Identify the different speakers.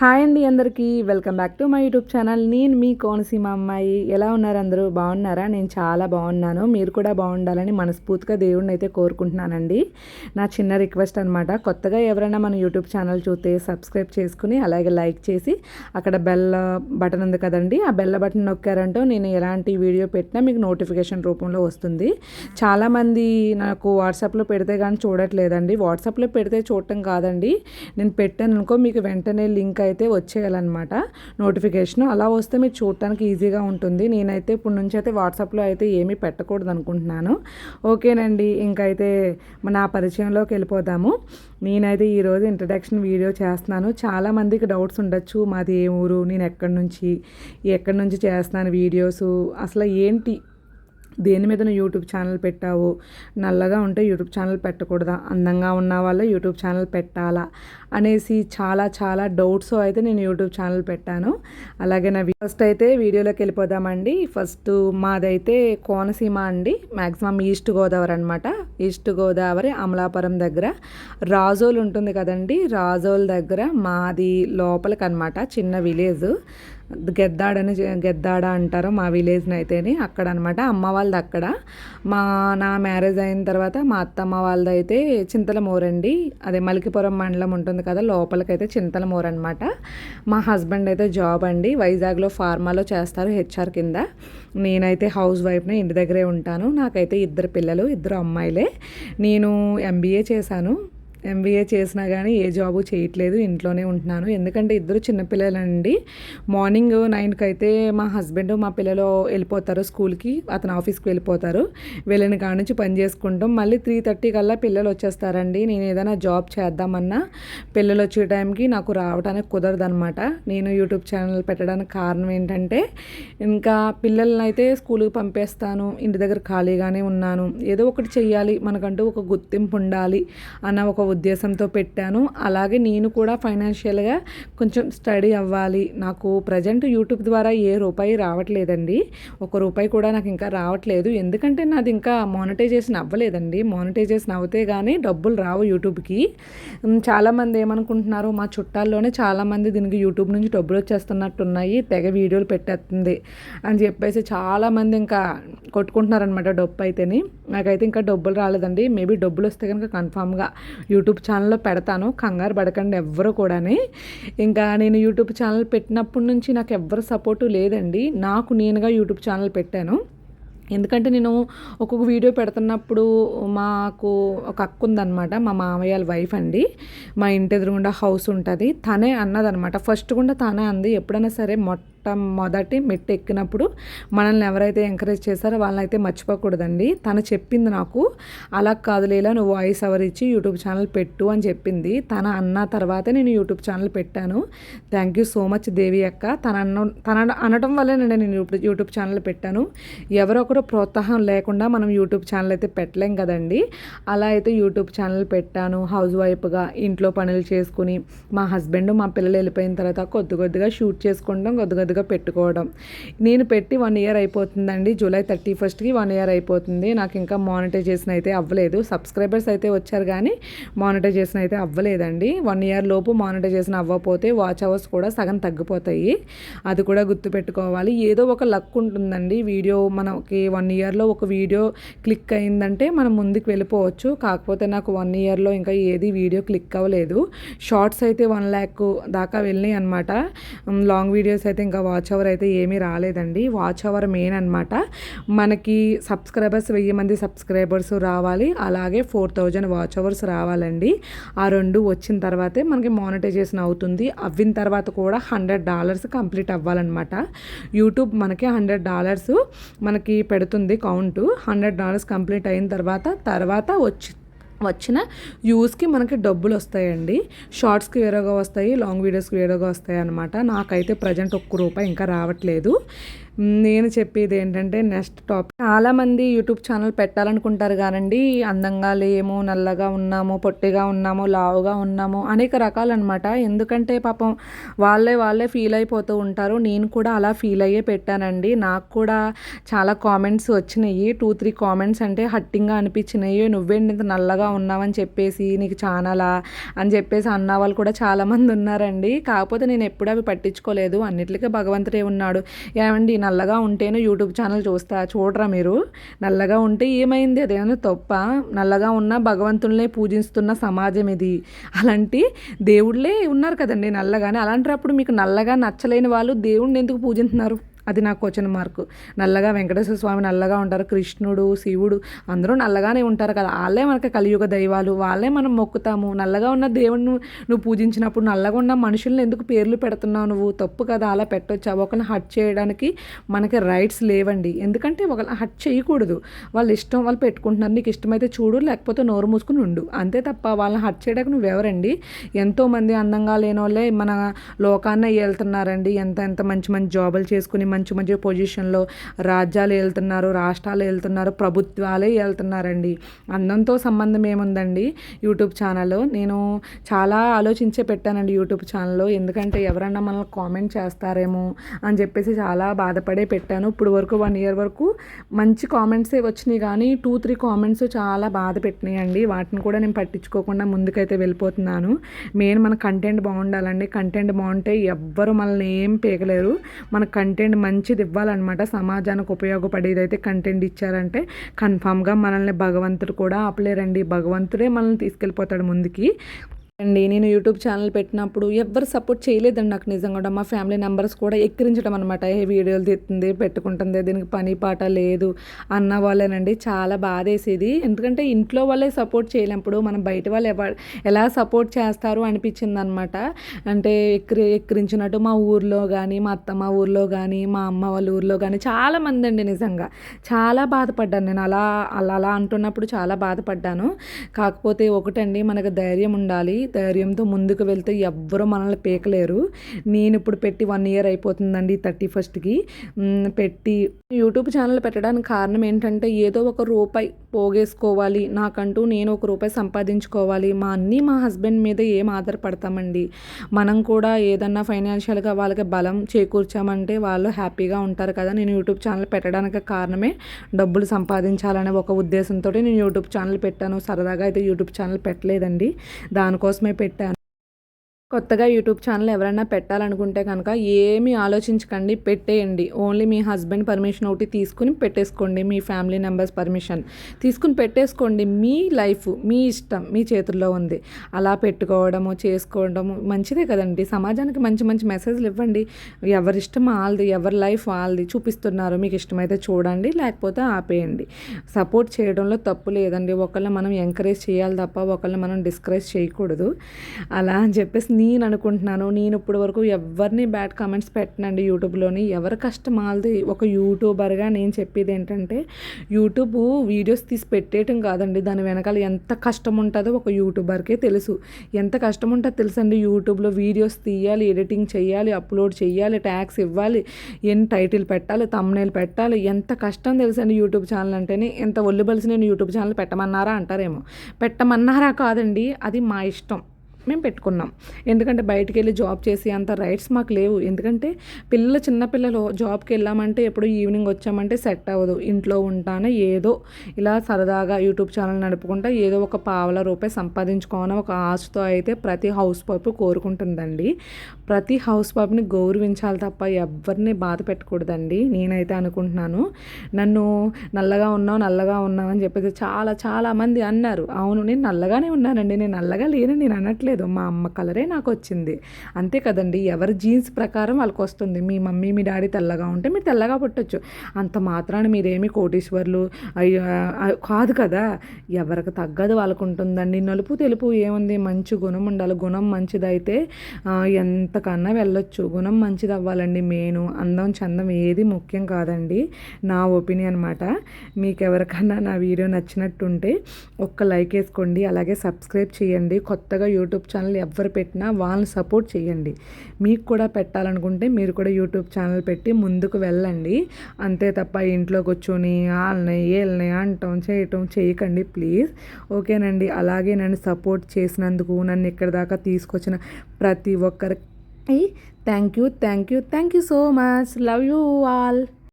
Speaker 1: Hi అండి అందరికీ. Welcome back to my YouTube channel. నేను మీ కోనసీమ అమ్మాయి. ఎలా ఉన్నారు అందరూ? బాగున్నారా? నేను చాలా బాగున్నాను. మీరు కూడా బాగుండాలని మనస్ఫూర్తిగా దేవుడిని అయితే కోరుకుంటున్నానండి. నా చిన్న రిక్వెస్ట్ అనమాట కొత్తగా ఎవరైనా మన యూట్యూబ్ ఛానల్ చూస్తే సబ్స్క్రైబ్ చేసుకుని అలాగే లైక్ చేసి అక్కడ బెల్ బటన్ ఉంది కదండి. ఆ బెల్ల బటన్ నొక్కారంటూ నేను ఎలాంటి వీడియో పెట్టినా మీకు నోటిఫికేషన్ రూపంలో వస్తుంది. చాలామంది నాకు వాట్సాప్లో పెడితే కానీ చూడట్లేదండి. వాట్సాప్లో పెడితే చూడటం కాదండి. నేను పెట్టాను అనుకో మీకు వెంటనే లింక్ అయితే వచ్చేయాలన్నమాట. నోటిఫికేషన్ అలా వస్తే మీరు చూడటానికి ఈజీగా ఉంటుంది. నేనైతే ఇప్పుడు నుంచి అయితే వాట్సాప్లో అయితే ఏమీ పెట్టకూడదు అనుకుంటున్నాను ఓకేనండి ఇంకైతే నా పరిచయంలోకి వెళ్ళిపోదాము. నేనైతే ఈరోజు ఇంట్రడక్షన్ వీడియో చేస్తున్నాను. చాలామందికి డౌట్స్ ఉండొచ్చు. మాది ఏ ఊరు నేను ఎక్కడి నుంచి ఎక్కడి నుంచి చేస్తున్నాను వీడియోస్ అసలు ఏంటి దేని మీద నువ్వు యూట్యూబ్ ఛానల్ పెట్టావు? నల్లగా ఉంటే యూట్యూబ్ ఛానల్ పెట్టకూడదా? అందంగా ఉన్న వాళ్ళే యూట్యూబ్ ఛానల్ పెట్టాలా? అనేసి చాలా చాలా డౌట్స్ అయితే నేను యూట్యూబ్ ఛానల్ పెట్టాను. అలాగే నా ఫస్ట్ అయితే వీడియోలోకి వెళ్ళిపోదామండి. ఫస్ట్ మాదైతే కోనసీమ అండి. మ్యాక్సిమం ఈస్ట్ గోదావరి అనమాట ఈస్ట్ గోదావరి అమలాపురం దగ్గర. రాజోలు ఉంటుంది కదండి. రాజోల్ దగ్గర మాది లోపలికి అనమాట చిన్న విలేజ్. గెద్దాడని గెద్దాడ అంటారు మా విలేజ్ని అయితేని అక్కడ అనమాట అమ్మ వాళ్ళది అక్కడ. మా నా మ్యారేజ్ అయిన తర్వాత మా అత్తమ్మ వాళ్ళది అయితే చింతలమూరండి. అదే మలికిపురం మండలం ఉంటుంది కదా లోపలికైతే చింతలమూరు అనమాట మా హస్బెండ్ అయితే జాబ్ అండి. వైజాగ్లో ఫార్మాలో చేస్తారు హెచ్ఆర్ కింద. నేనైతే హౌస్ వైఫ్ని ఇంటి దగ్గరే ఉంటాను. నాకైతే ఇద్దరు పిల్లలు ఇద్దరు అమ్మాయిలే. నేను ఎంబీఏ చేశాను. ఎంబీఏ చేసినా కానీ ఏ జాబు చేయట్లేదు ఇంట్లోనే ఉంటున్నాను. ఎందుకంటే ఇద్దరు చిన్నపిల్లలండి మార్నింగ్ నైన్కి అయితే మా హస్బెండ్ మా పిల్లలు వెళ్ళిపోతారు స్కూల్కి అతను ఆఫీస్కి వెళ్ళిపోతారు. వెళ్ళిన కాడ నుంచి పని చేసుకుంటాం. మళ్ళీ త్రీ థర్టీ కల్లా పిల్లలు వచ్చేస్తారండి. నేను ఏదైనా జాబ్ చేద్దామన్నా పిల్లలు వచ్చే టైంకి నాకు రావడానికి కుదరదనమాట నేను యూట్యూబ్ ఛానల్ పెట్టడానికి కారణం ఏంటంటే ఇంకా పిల్లల్ని అయితే స్కూల్కి పంపేస్తాను. ఇంటి దగ్గర ఖాళీగానే ఉన్నాను. ఏదో ఒకటి చెయ్యాలి. మనకంటూ ఒక గుర్తింపు ఉండాలి అన్న ఒక ఉద్దేశంతో పెట్టాను. అలాగే నేను కూడా ఫైనాన్షియల్గా కొంచెం స్టడీ అవ్వాలి. నాకు ప్రజెంట్ యూట్యూబ్ ద్వారా ఏ రూపాయి రావట్లేదండి. ఒక రూపాయి కూడా నాకు ఇంకా రావట్లేదు. ఎందుకంటే నాది ఇంకా మానిటైజేషన్ అవ్వలేదండి. మానిటైజేషన్ అవుతే కానీ డబ్బులు రావు యూట్యూబ్కి చాలామంది ఏమనుకుంటున్నారు మా చుట్టాల్లోనే చాలామంది దీనికి యూట్యూబ్ నుంచి డబ్బులు వచ్చేస్తున్నట్టున్నాయి. తెగ వీడియోలు పెట్టేస్తుంది అని చెప్పేసి చాలామంది ఇంకా కొట్టుకుంటున్నారనమాట డబ్బు అయితేని. నాకైతే ఇంకా డబ్బులు రాలేదండి. మేబీ డబ్బులు వస్తే కనుక కన్ఫామ్గా యూట్యూబ్ ఛానల్లో పెడతాను. కంగారు పడకండి ఎవ్వరు కూడాని. ఇంకా నేను యూట్యూబ్ ఛానల్ పెట్టినప్పటి నుంచి నాకు ఎవ్వరు సపోర్టు లేదండి. నాకు నేనుగా యూట్యూబ్ ఛానల్ పెట్టాను. ఎందుకంటే నేను ఒక్కొక్క వీడియో పెడుతున్నప్పుడు మాకు ఒక అక్క ఉందన్నమాట. మా మామయ్య వైఫ్ అండి. మా ఇంటి ఎదురుగుండా హౌస్ ఉంటుంది. తనే అన్నదనమాట ఫస్ట్ కూడా తనే అంది ఎప్పుడైనా సరే మొట్ట మొదటి మెట్టు ఎక్కినప్పుడు మనల్ని ఎవరైతే ఎంకరేజ్ చేశారో వాళ్ళని అయితే మర్చిపోకూడదండి. తను చెప్పింది నాకు అలా కాదు లేలా నువ్వు వాయిస్ ఎవరు ఇచ్చి యూట్యూబ్ ఛానల్ పెట్టు అని చెప్పింది. తన అన్న తర్వాతే నేను యూట్యూబ్ ఛానల్ పెట్టాను. Thank you so much Devi అక్క. తన అన్న తన అనడం వల్లే నేను యూట్యూబ్ ఛానల్ పెట్టాను. ఎవరో ప్రోత్సాహం లేకుండా మనం యూట్యూబ్ ఛానల్ అయితే పెట్టలేం కదండి. అలా అయితే యూట్యూబ్ ఛానల్ పెట్టాను. హౌస్ వైఫ్గా ఇంట్లో పనులు చేసుకుని మా హస్బెండ్ మా పిల్లలు వెళ్ళిపోయిన తర్వాత కొద్ది కొద్దిగా షూట్ చేసుకుంటాం కొద్ది కొద్దిగా పెట్టుకోవడం. నేను పెట్టి వన్ ఇయర్ అయిపోతుందండి. జూలై థర్టీ ఫస్ట్కి వన్ ఇయర్ అయిపోతుంది. నాకు ఇంకా మానిటైజేషన్ అయితే అవ్వలేదు. సబ్స్క్రైబర్స్ అయితే వచ్చారు కానీ మానిటైజేషన్ అయితే అవ్వలేదండి. వన్ ఇయర్ లోపు మానిటైజేషన్ అవ్వకపోతే వాచ్ అవర్స్ కూడా సగం తగ్గిపోతాయి. అది కూడా గుర్తుపెట్టుకోవాలి. ఏదో ఒక లక్ ఉంటుందండి. వీడియో మనకి వన్ ఇయర్లో ఒక వీడియో క్లిక్ అయిందంటే మనం ముందుకు వెళ్ళిపోవచ్చు. కాకపోతే నాకు వన్ ఇయర్లో ఇంకా ఏది వీడియో క్లిక్ అవ్వలేదు. షార్ట్స్ అయితే వన్ ల్యాక్ దాకా వెళ్ళినాయి అనమాట లాంగ్ వీడియోస్ అయితే ఇంకా వాచ్ అవర్ అయితే ఏమీ రాలేదండి. వాచ్ అవర్ మెయిన్ అనమాట మనకి సబ్స్క్రైబర్స్ వెయ్యి మంది సబ్స్క్రైబర్స్ రావాలి. అలాగే ఫోర్ థౌజండ్ వాచ్ అవర్స్ రావాలండి. ఆ రెండు వచ్చిన తర్వాతే మనకి మానిటైజేషన్ అవుతుంది. అవ్విన తర్వాత కూడా హండ్రెడ్ డాలర్స్ కంప్లీట్ అవ్వాలన్నమాట. యూట్యూబ్ మనకి హండ్రెడ్ డాలర్స్ మనకి పెడుతుంది కౌంటు. హండ్రెడ్ డాలర్స్ కంప్లీట్ అయిన తర్వాత తర్వాత వచ్చి వచ్చిన యూస్కి మనకి డబ్బులు వస్తాయండి. షార్ట్స్కి వేరేగా వస్తాయి లాంగ్ వీడియోస్కి వేరేగా వస్తాయి అనమాట నాకైతే ప్రజెంట్ ఒక్క రూపాయి ఇంకా రావట్లేదు. నేను చెప్పేది ఏంటంటే నెక్స్ట్ టాపిక్. చాలామంది యూట్యూబ్ ఛానల్ పెట్టాలనుకుంటారు కానండి. అందంగా లేము నల్లగా ఉన్నాము పొట్టిగా ఉన్నాము లావుగా ఉన్నాము అనేక రకాలన్నమాట. ఎందుకంటే పాపం వాళ్ళే వాళ్ళే ఫీల్ అయిపోతూ ఉంటారు. నేను కూడా అలా ఫీల్ అయ్యే పెట్టానండి. నాకు కూడా చాలా కామెంట్స్ వచ్చినాయి. టూ త్రీ కామెంట్స్ అంటే హట్టింగ్గా అనిపించినాయి. నువ్వేంటి ఇంత నల్లగా ఉన్నావని చెప్పేసి నీకు ఛానలా? అని చెప్పేసి అన్న వాళ్ళు కూడా చాలామంది ఉన్నారండి. కాకపోతే నేను ఎప్పుడూ అవి పట్టించుకోలేదు. అన్నిటికీ భగవంతుడే ఉన్నాడు. ఏమండి నల్లగా ఉంటేనే యూట్యూబ్ ఛానల్ చూస్తా చూడరా మీరు? నల్లగా ఉంటే ఏమైంది? అదేమైనా తప్ప? నల్లగా ఉన్న భగవంతుల్నే పూజిస్తున్న సమాజం ఇది. అలాంటి దేవుళ్ళే ఉన్నారు కదండి నల్లగానే. అలాంటప్పుడు మీకు నల్లగా నచ్చలేని వాళ్ళు దేవుణ్ణి ఎందుకు పూజిస్తున్నారు అది నాకు వచ్చిన మార్కు. నల్లగా వెంకటేశ్వర స్వామి నల్లగా ఉంటారు కృష్ణుడు శివుడు అందరూ నల్లగానే ఉంటారు కదా. వాళ్ళే మనకి కలియుగ దైవాలు వాళ్ళే మనం మొక్కుతాము. నల్లగా ఉన్న దేవుడిని నువ్వు పూజించినప్పుడు నల్లగా ఉన్న మనుషుల్ని ఎందుకు పేర్లు పెడుతున్నావు నువ్వు? తప్పు కదా అలా పెట్టొచ్చా ఒకరిని హట్ చేయడానికి మనకి రైట్స్ లేవండి. ఎందుకంటే ఒకరిని హట్ చేయకూడదు. వాళ్ళు ఇష్టం వాళ్ళు పెట్టుకుంటున్నారు. నీకు ఇష్టమైతే చూడు లేకపోతే నోరు మూసుకుని ఉండు. అంతే తప్ప వాళ్ళని హట్ చేయడానికి నువ్వెవరండి ఎంతోమంది అందంగా లేని వాళ్ళే మన లోకాన్నే వెళ్తున్నారండి ఎంత ఎంత మంచి మంచి జాబులు చేసుకుని మంచి మంచి పొజిషన్లో రాజ్యాలు వెళ్తున్నారు రాష్ట్రాలు వెళ్తున్నారు ప్రభుత్వాలే వెళ్తున్నారండి అందంతో సంబంధం ఏముందండి యూట్యూబ్ ఛానల్ నేను చాలా ఆలోచించే పెట్టానండి యూట్యూబ్ ఛానల్లో. ఎందుకంటే ఎవరన్నా మనల్ని కామెంట్ చేస్తారేమో అని చెప్పేసి చాలా బాధపడే పెట్టాను. ఇప్పుడు వరకు వన్ ఇయర్ వరకు మంచి కామెంట్సే వచ్చినాయి కానీ టూ త్రీ కామెంట్స్ చాలా బాధ పెట్టినాయండి. వాటిని కూడా నేను పట్టించుకోకుండా ముందుకైతే వెళ్ళిపోతున్నాను. మెయిన్ మన కంటెంట్ బాగుండాలండి. కంటెంట్ బాగుంటే ఎవ్వరు మనల్ని ఏం పీకలేరు. మన కంటెంట్ మంచిది ఇవ్వాలన్నమాట. సమాజానికి ఉపయోగపడేది అయితే కంటెంట్ ఇచ్చారంటే కన్ఫామ్గా మనల్ని భగవంతుడు కూడా ఆపలేరండి. భగవంతుడే మనల్ని తీసుకెళ్ళిపోతాడు ముందుకి. అండి. నేను యూట్యూబ్ ఛానల్ పెట్టినప్పుడు ఎవ్వరు సపోర్ట్ చేయలేదండి నాకు నిజంగా. కూడా మా ఫ్యామిలీ మెంబర్స్ కూడా ఎక్కిరించడం అనమాట ఏ వీడియోలు తీస్తుంది పెట్టుకుంటుంది దీనికి పని పాట లేదు అన్న వాళ్ళేనండి. చాలా బాధేసేది. ఎందుకంటే ఇంట్లో వాళ్ళే సపోర్ట్ చేయలేనప్పుడు మనం బయట వాళ్ళు ఎలా సపోర్ట్ చేస్తారు అనిపించింది అనమాట అంటే ఎక్కిరి ఎక్కిరించినట్టు మా ఊర్లో కానీ మా అత్తమ్మ ఊర్లో కానీ మా అమ్మ వాళ్ళ ఊర్లో కానీ చాలా మంది అండి నిజంగా. చాలా బాధపడ్డాను నేను. అలా అలా అలా అంటున్నప్పుడు చాలా బాధపడ్డాను. కాకపోతే ఒకటండి మనకు ధైర్యం ఉండాలి. ధైర్యంతో ముందుకు వెళ్తే ఎవ్వరూ మనల్ని పీకలేరు. నేను ఇప్పుడు పెట్టి వన్ ఇయర్ అయిపోతుందండి థర్టీ ఫస్ట్కి. పెట్టి యూట్యూబ్ ఛానల్ పెట్టడానికి కారణం ఏంటంటే ఏదో ఒక రూపాయి పోగేసుకోవాలి. నాకంటూ నేను ఒక రూపాయి సంపాదించుకోవాలి. మా అన్నీ మా హస్బెండ్ మీద ఏం ఆధారపడతామండి? మనం కూడా ఏదన్నా ఫైనాన్షియల్గా వాళ్ళకి బలం చేకూర్చామంటే వాళ్ళు హ్యాపీగా ఉంటారు కదా. నేను యూట్యూబ్ ఛానల్ పెట్టడానికి కారణమే డబ్బులు సంపాదించాలనే ఒక ఉద్దేశంతో నేను యూట్యూబ్ ఛానల్ పెట్టాను. సరదాగా అయితే యూట్యూబ్ ఛానల్ పెట్టలేదండి. దానికోసం దానికోసమే పెట్టాను కొత్తగా యూట్యూబ్ ఛానల్ ఎవరైనా పెట్టాలనుకుంటే కనుక ఏమీ ఆలోచించకండి పెట్టేయండి. ఓన్లీ మీ హస్బెండ్ పర్మిషన్ ఒకటి తీసుకుని పెట్టేసుకోండి మీ ఫ్యామిలీ మెంబర్స్ పర్మిషన్. తీసుకుని పెట్టేసుకోండి మీ లైఫ్ మీ ఇష్టం మీ చేతుల్లో ఉంది. అలా పెట్టుకోవడము చేసుకోవడము మంచిదే కదండి. సమాజానికి మంచి మంచి మెసేజ్లు ఇవ్వండి. ఎవరి ఇష్టం వాళ్ళది ఎవరి లైఫ్ వాళ్ళది చూపిస్తున్నారు మీకు ఇష్టమైతే చూడండి లేకపోతే ఆపేయండి. సపోర్ట్ చేయడంలో తప్పు లేదండి. ఒకళ్ళని మనం ఎంకరేజ్ చేయాలి తప్ప ఒకళ్ళని మనం డిస్కరేజ్ చేయకూడదు. అలా అని చెప్పేసి నేను అనుకుంటున్నాను నేను ఇప్పటి వరకు ఎవరిని బ్యాడ్ కామెంట్స్ పెట్టనండి యూట్యూబ్లోని. ఎవరి కష్టం వాళ్ళది. ఒక యూట్యూబర్గా నేను చెప్పేది ఏంటంటే యూట్యూబ్ వీడియోస్ తీసి పెట్టేయటం కాదండి. దాని వెనకాల ఎంత కష్టం ఉంటుందో ఒక యూట్యూబర్కే తెలుసు. ఎంత కష్టం ఉంటుందో తెలుసండి యూట్యూబ్లో వీడియోస్ తీయాలి ఎడిటింగ్ చేయాలి అప్లోడ్ చేయాలి ట్యాక్స్ ఇవ్వాలి ఎన్ని టైటిల్ పెట్టాలి తమ్నైల్ పెట్టాలి. ఎంత కష్టం తెలుసండి యూట్యూబ్ ఛానల్ అంటేనే. ఎంత ఒళ్ళు బలిసి నేను యూట్యూబ్ ఛానల్ పెట్టమన్నారా అంటారేమో. పెట్టమన్నారా కాదండి అది మా ఇష్టం. మేము పెట్టుకున్నాం. ఎందుకంటే బయటికి వెళ్ళి జాబ్ చేసి అంత రైట్స్ మాకు లేవు. ఎందుకంటే పిల్లలు చిన్నపిల్లలు జాబ్కి వెళ్ళామంటే ఎప్పుడు ఈవినింగ్ వచ్చామంటే సెట్ అవ్వదు. ఇంట్లో ఉంటానే ఏదో ఇలా సరదాగా యూట్యూబ్ ఛానల్ నడుపుకుంటా ఏదో ఒక పావల రూపాయి సంపాదించుకోవాలని ఒక ఆశతో అయితే ప్రతి హౌస్ పాపు కోరుకుంటుందండి. ప్రతి హౌస్ పాపుని గౌరవించాలి తప్ప ఎవరిని బాధ పెట్టకూడదండి. నేనైతే అనుకుంటున్నాను. నన్ను నల్లగా ఉన్నావు నల్లగా ఉన్నావు అని చెప్పేసి చాలా చాలా మంది అన్నారు. అవును నేను నల్లగానే ఉన్నానండి. నేను నల్లగా లేనని నేను అనట్లేదు. మా అమ్మ కలరే నాకు వచ్చింది అంతే కదండి ఎవరి జీన్స్ ప్రకారం వాళ్ళకి వస్తుంది మీ మమ్మీ మీ డాడీ తెల్లగా ఉంటే మీరు తెల్లగా పుట్టొచ్చు. అంత మాత్రాన మీరేమి కోటీశ్వర్లు అయ్యో కాదు కదా. ఎవరికి తగ్గదు వాళ్ళకు ఉంటుందండి నలుపు తెలుపు ఏముంది? మంచి గుణం ఉండాలి. గుణం మంచిదైతే ఎంతకన్నా వెళ్ళొచ్చు. గుణం మంచిది అవ్వాలండి మెయిన్ అందం చందం ఏది ముఖ్యం కాదండి. నా ఒపీనియన్ అనమాట మీకు ఎవరికన్నా నా వీడియో నచ్చినట్టుంటే ఒక్క లైక్ వేసుకోండి. అలాగే సబ్స్క్రైబ్ చేయండి. కొత్తగా యూట్యూబ్ యూట్యూబ్ ఛానల్ ఎవరు పెట్టినా వాళ్ళని సపోర్ట్ చేయండి. మీకు కూడా పెట్టాలనుకుంటే మీరు కూడా యూట్యూబ్ ఛానల్ పెట్టి ముందుకు వెళ్ళండి. అంతే తప్ప ఇంట్లో కూర్చొని వాళ్ళని వీళ్ళని అంటాం చేయటం చేయకండి ప్లీజ్ ఓకేనండి? అలాగే నన్ను సపోర్ట్ చేసినందుకు నన్ను ఇక్కడ దాకా తీసుకొచ్చిన ప్రతి ఒక్కరికి thank you thank you thank you so much love you all